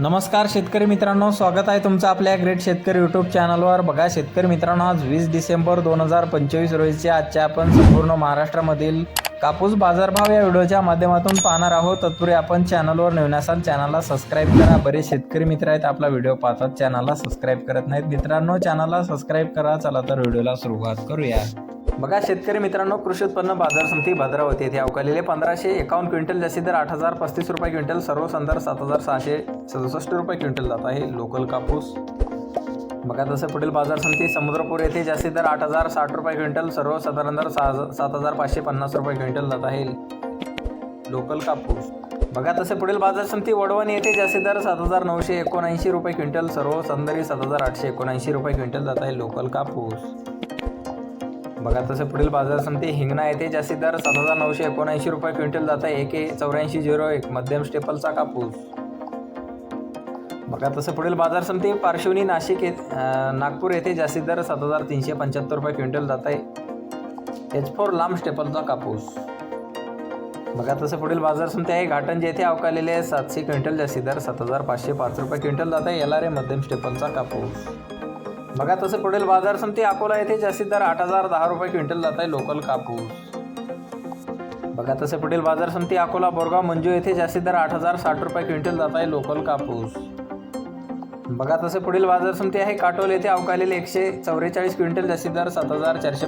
नमस्कार शेतकरी मित्रांनो स्वागत आहे तुमचं आपल्या ग्रेट शेतकरी यूट्यूब चॅनलवर बघा शेतकरी मित्रांनो आज वीस डिसेंबर दोन हजार पंचवीस रोजीचे आजच्या आपण संपूर्ण महाराष्ट्रामधील कापूस बाजारभाव या व्हिडिओच्या माध्यमातून पाहणार आहोत. तत्पूर्वी आपण चॅनलवर नवीन असाल चॅनलला सबस्क्राईब करा. बरेच शेतकरी मित्र आहेत आपला व्हिडिओ पाहतात चॅनलला सबस्क्राईब करत नाहीत. मित्रांनो चॅनलला सबस्क्राईब करा. चला तर व्हिडिओला सुरुवात करूया. बघा शेतकरी मित्रांनो कृषी उत्पन्न बाजार समिती भद्रावती येथे अवकालेले पंधराशे एकावन्न क्विंटल जास्ती दर आठ हजार पस्तीस रुपये क्विंटल सर्व संदर्भ सात हजार सहाशे सदुसष्ट रुपये क्विंटल जात आहे. लोकल कापूस. बघा तसं पुढील बाजार समिती समुद्रपूर येथे जास्ती दर आठ हजार साठ रुपये क्विंटल सर्व साधारण दर सहा सात हजार पाचशे पन्नास रुपये क्विंटल जात आहे. लोकल कापूस. बघा तसे पुढील बाजार समिती वडवण येथे जास्ती दर सात हजार नऊशे एकोणऐंशी रुपये क्विंटल सर्व संदरी सात हजार आठशे एकोणऐंशी रुपये क्विंटल जात आहे. लोकल कापूस. बघा तसं पुढील बाजार समिती हिंगणा येथे जास्तीत दर सात हजार नऊशे एकोणऐंशी रुपये क्विंटल जात आहे. एक ए चौऱ्याऐंशी झिरो एक मध्यम स्टेपलचा कापूस. बघा तसं पुढील बाजार समिती पार्श्वनी नाशिक येथे नागपूर येथे जास्तीत दर सात हजार तीनशे पंच्याहत्तर रुपये क्विंटल जात आहे. एच फोर लांब स्टेपलचा कापूस. बघा तसं पुढील बाजार समिती आहे. घाटंज येथे अवकालेले आहे सातशे क्विंटल जास्तीत दर सात हजार पाचशे पाच रुपये क्विंटल जात आहे. एल आर ए मध्यम स्टेपलचा कापूस. बघा तसं पुढील बाजार समिती अकोला येथे जास्तीत दर आठ हजार दहा रुपये क्विंटल जात आहे लोकल कापूस. बघा तसं पुढील बाजार समिती अकोला बोरगाव मंजू येथे जास्तीत दर आठ हजार साठ रुपये क्विंटल जात आहे लोकल कापूस. बघा तसं पुढील बाजार समिती आहे. काटोल येथे अवकालेले एकशे चौवेचाळीस क्विंटल जास्तीत दर सात हजार चारशे